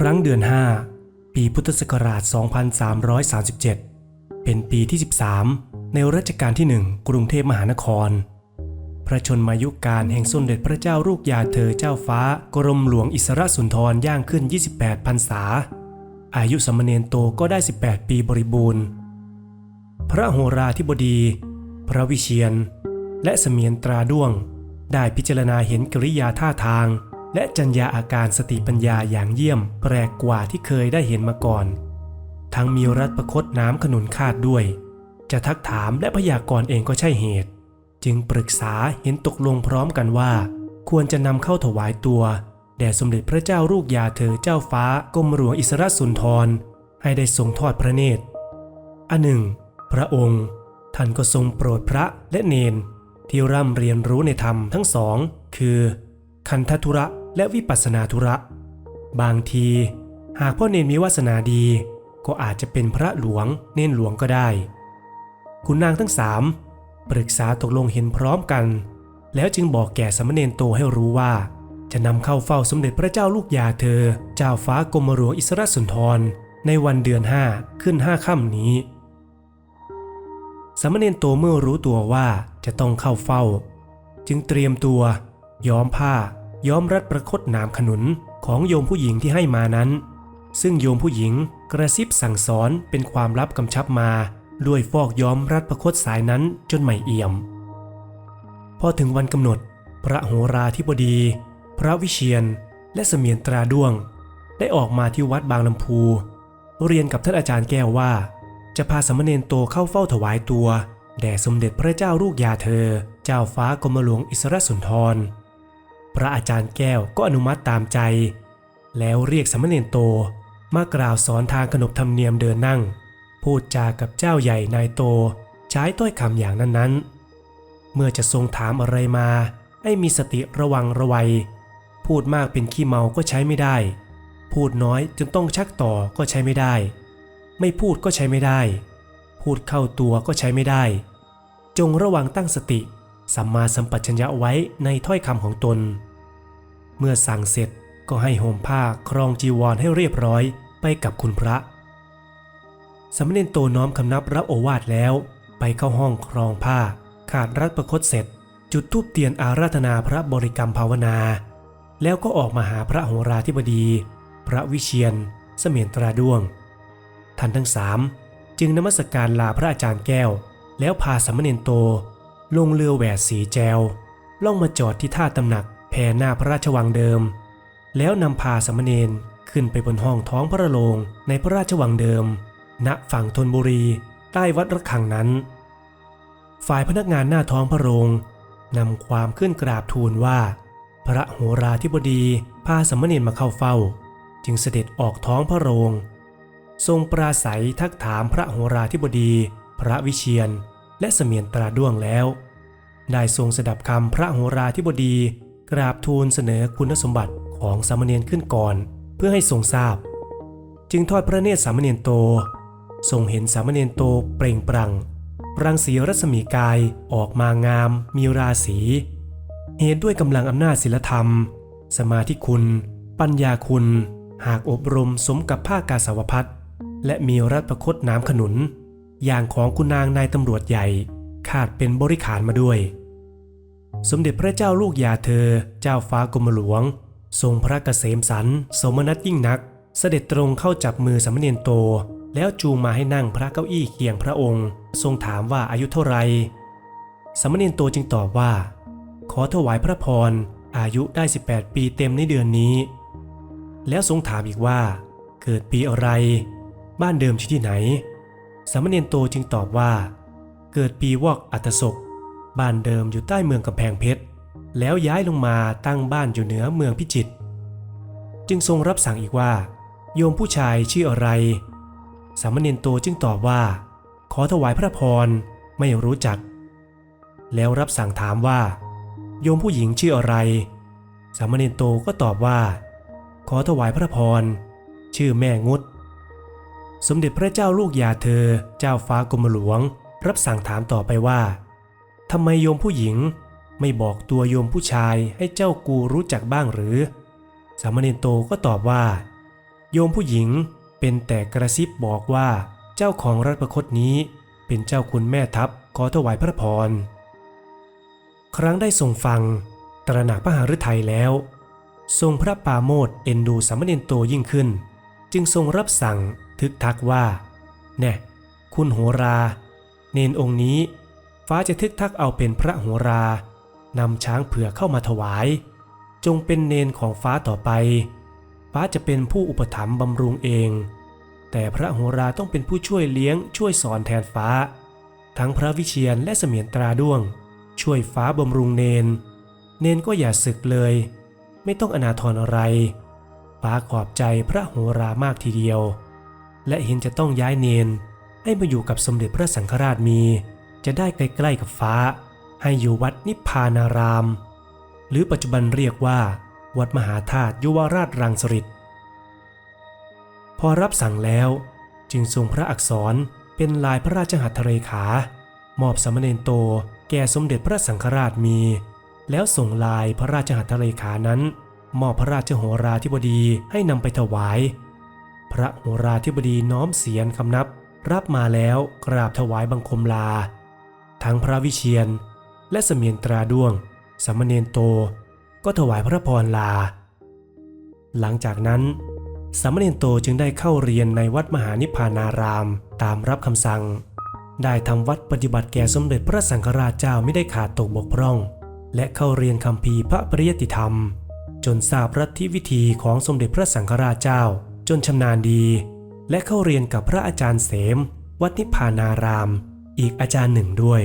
ครั้งเดือน 5 ปีพุทธศักราช 2337 เป็นปีที่ 13 ในรัชกาลที่ 1 กรุงเทพมหานคร พระชนมายุการแห่งสมเด็จพระเจ้าลูกยาเธอเจ้าฟ้ากรมหลวงอิสระสุนทรย่างขึ้น 28พรรษา อายุสามเณรโตก็ได้ 18 ปีบริบูรณ์ พระโหราธิบดี พระวิเชียน และเสมียนตราด้วง ได้พิจารณาเห็นกริยาท่าทาง และจัญญาอาการสติปัญญาอย่างเยี่ยมแปลกกว่าที่เคยได้เห็นมาก่อน ทั้งมีรัฐประคตน้ำขนุนคาดด้วย จะทักถามและพยากรณ์เองก็ใช่เหตุ จึงปรึกษาเห็นตกลงพร้อมกันว่า ควรจะนำเข้าถวายตัว แด่สมเด็จพระเจ้าลูกยาเธอเจ้าฟ้ากรมหลวงอิสระสุนทร ให้ได้ทรงทอดพระเนตรอันหนึ่ง พระองค์ท่านก็ทรงโปรดพระและเนนที่ร่ำเรียนรู้ในธรรมทั้งสอง คือ คันธทุระ และวิปัสสนาธุระ บางที หากพ่อเนนมีวาสนาดี ก็อาจจะเป็นพระหลวงเนนหลวงก็ได้ คุณนางทั้งสามปรึกษาตกลงเห็นพร้อมกัน แล้วจึงบอกแก่สามเณรโตให้รู้ว่า จะนำเข้าเฝ้าสมเด็จพระเจ้าลูกยาเธอ เจ้าฟ้ากรมหลวงอิสระสุนทร ในวันเดือนห้าขึ้นห้าค่ำนี้สามเณรโตเมื่อรู้ตัวว่าจะต้องเข้าเฝ้า จึงเตรียมตัว ย้อมผ้า ย้อมรัดประคตนามขนุนของโยมผู้หญิงที่ให้มานั้น ซึ่งโยมผู้หญิงกระซิบสั่งสอนเป็นความลับกำชับมา ด้วยฟอกย้อมรัดประคตสายนั้นจนใหม่เอี่ยม พอถึงวันกำหนด พระโหราธิบดี พระวิเชียนและเสมียนตราด้วง ได้ออกมาที่วัดบางลำพู เรียนกับท่านอาจารย์แก้วว่า จะพาสามเณรโตเข้าเฝ้าถวายตัวแด่สมเด็จพระเจ้าลูกยาเธอ เจ้าฟ้ากรมหลวงอิสระสุนทร พระอาจารย์แก้วก็อนุมัติตามใจ แล้วเรียกสามเณรโตมากล่าวสอนทางขนบธรรมเนียมเดินนั่ง พูดจากับเจ้าใหญ่นายโตใช้ถ้อยคำอย่างนั้นๆ เมื่อจะทรงถามอะไรมาให้มีสติระวังระวัย พูดมากเป็นขี้เมาก็ใช้ไม่ได้ พูดน้อยจนต้องชักต่อก็ใช้ไม่ได้ ไม่พูดก็ใช้ไม่ได้ พูดเข้าตัวก็ใช้ไม่ได้ จงระวังตั้งสติสัมมาสัมปชัญญะไว้ในถ้อยคำของตน เมื่อสั่งเสร็จก็ให้ห่มผ้าครองจีวรให้เรียบร้อยไปกับคุณพระสามเณรโตน้อมคำนับรับโอวาทแล้ว ไปเข้าห้องครองผ้า ขาดรัดประคตเสร็จ จุดทูปเตียนอาราธนาพระบริกรรมภาวนา แล้วก็ออกมาหาพระโหราธิบดี พระวิเชียนเสมียนตราด้วงท่านทั้งสามจึงนมัสการลาพระอาจารย์แก้ว แล้วพาสามเณรโต ลงเรือแหวดสีแจว ล่องมาจอดที่ท่าตำหนัก แพหน้าพระราชวังเดิม แล้วนำพาสามเณรขึ้นไปบนห้องท้องพระโรงในพระราชวังเดิม ณฝั่งธนบุรีใต้วัดระฆังนั้น ฝ่ายพนักงานหน้าท้องพระโรงนำความขึ้นกราบทูลว่า พระโหราธิบดีพาสามเณรมาเข้าเฝ้า จึงเสด็จออกท้องพระโรง ทรงปราศัยทักถามพระโหราธิบดี พระวิเชียนและเสมียนตราด้วงแล้ว ได้ทรงสดับคำพระโหราธิบดี กราบทูลเสนอคุณสมบัติของสามเณรขึ้นก่อน เพื่อให้ทรงทราบ จึงทอดพระเนตรสามเณรโตทรงเห็นสามเณรโตเปล่งปลั่งรังสีรัศมีกายออกมางาม มีราศีเหตุด้วยกำลังอำนาจศิลธรรม สมาธิคุณ ปัญญาคุณ หากอบรมสมกับภากาสาวพัดและมีรัฐประคตน้ำขนุน อย่างของคุณนางนายตำรวจใหญ่ ขาดเป็นบริขารมาด้วย สมเด็จพระเจ้าลูกยาเธอ เจ้าฟ้ากรมหลวง ทรงพระเกษมสันสมนัตยิ่งนัก เสด็จตรงเข้าจับมือสมเณรโต แล้วจูงมาให้นั่งพระเก้าอี้เคียงพระองค์ ทรงถามว่าอายุเท่าไร สมเณรโตจึงตอบว่า ขอถวายพระพร อายุได้ 18 ปีเต็มในเดือนนี้ แล้วทรงถามอีกว่า เกิดปีอะไร บ้านเดิมที่ที่ไหน สมเณรโตจึงตอบว่า เกิดปีวอกอัตศก บ้านเดิมอยู่ใต้เมืองกำแพงเพชร แล้วย้ายลงมาตั้งบ้านอยู่เหนือเมืองพิจิตรจึงทรงรับสั่งอีกว่า โยมผู้ชายชื่ออะไร สามเณรโตจึงตอบว่า ขอถวายพระพรไม่รู้จัก แล้วรับสั่งถามว่า โยมผู้หญิงชื่ออะไร สามเณรโตก็ตอบว่า ขอถวายพระพรชื่อแม่งดสมเด็จพระเจ้าลูกยาเธอ เจ้าฟ้ากรมหลวง รับสั่งถามต่อไปว่า ทำไมโยมผู้หญิงไม่บอกตัวโยมผู้ชายให้เจ้ากูรู้จักบ้างหรือ สามเณรโตก็ตอบว่า โยมผู้หญิงเป็นแต่กระซิบบอกว่าเจ้าของรัฐประคตนี้ เป็นเจ้าคุณแม่ทัพขอถวายพระพร ครั้งได้ทรงฟัง ตระหนักพระหฤทัยแล้ว ทรงพระปาโมทย์เอ็นดูสามเณรโตยิ่งขึ้น จึงทรงรับสั่งทึกทักว่า แน่ คุณโหรา เนนองค์นี้ ฟ้าจะทึกทักเอาเป็นพระโหรานำช้างเผือกเข้ามาถวาย จงเป็นเนนของฟ้าต่อไป ฟ้าจะเป็นผู้อุปถัมภ์บำรุงเอง แต่พระโหราต้องเป็นผู้ช่วยเลี้ยงช่วยสอนแทนฟ้า ทั้งพระวิเชียนและเสมียนตราด้วง ช่วยฟ้าบำรุงเนน เนนก็อย่าศึกเลย ไม่ต้องอนาทรอะไร ฟ้าขอบใจพระโหรามากทีเดียว และเห็นจะต้องย้ายเนนให้มาอยู่กับสมเด็จพระสังฆราชมี จะได้ใกล้ๆกับฟ้า ให้อยู่วัดนิพพานาราม หรือปัจจุบันเรียกว่า วัดมหาธาตุยุวราชรังสฤษพอรับสั่งแล้วจึงทรงพระอักษรเป็นลายพระราชหัตถเรขา มอบสามเณรโตแก่สมเด็จพระสังฆราชมี แล้วส่งลายพระราชหัตถเรขานั้น มอบพระราชโหราธิบดีให้นำไปถวาย พระโหราธิบดีน้อมเสียนคำนับ รับมาแล้วกราบถวายบังคมลา ทั้งพระวิเชียน และเสมียนตราด้วงสามเณรโต ก็ถวายพระพรลา หลังจากนั้นสามเณรโตจึงได้เข้าเรียนในวัดมหานิพพานารามตามรับคำสั่ง ได้ทำวัดปฏิบัติแก่สมเด็จพระสังฆราชเจ้าไม่ได้ขาดตกบกพร่อง และเข้าเรียนคำพีพระปริยติธรรม จนทราบรัฐวิธีของสมเด็จพระสังฆราชเจ้า จนชำนาญดี และเข้าเรียนกับพระอาจารย์เสม วัดนิพพานาราม อีกอาจารย์หนึ่งด้วย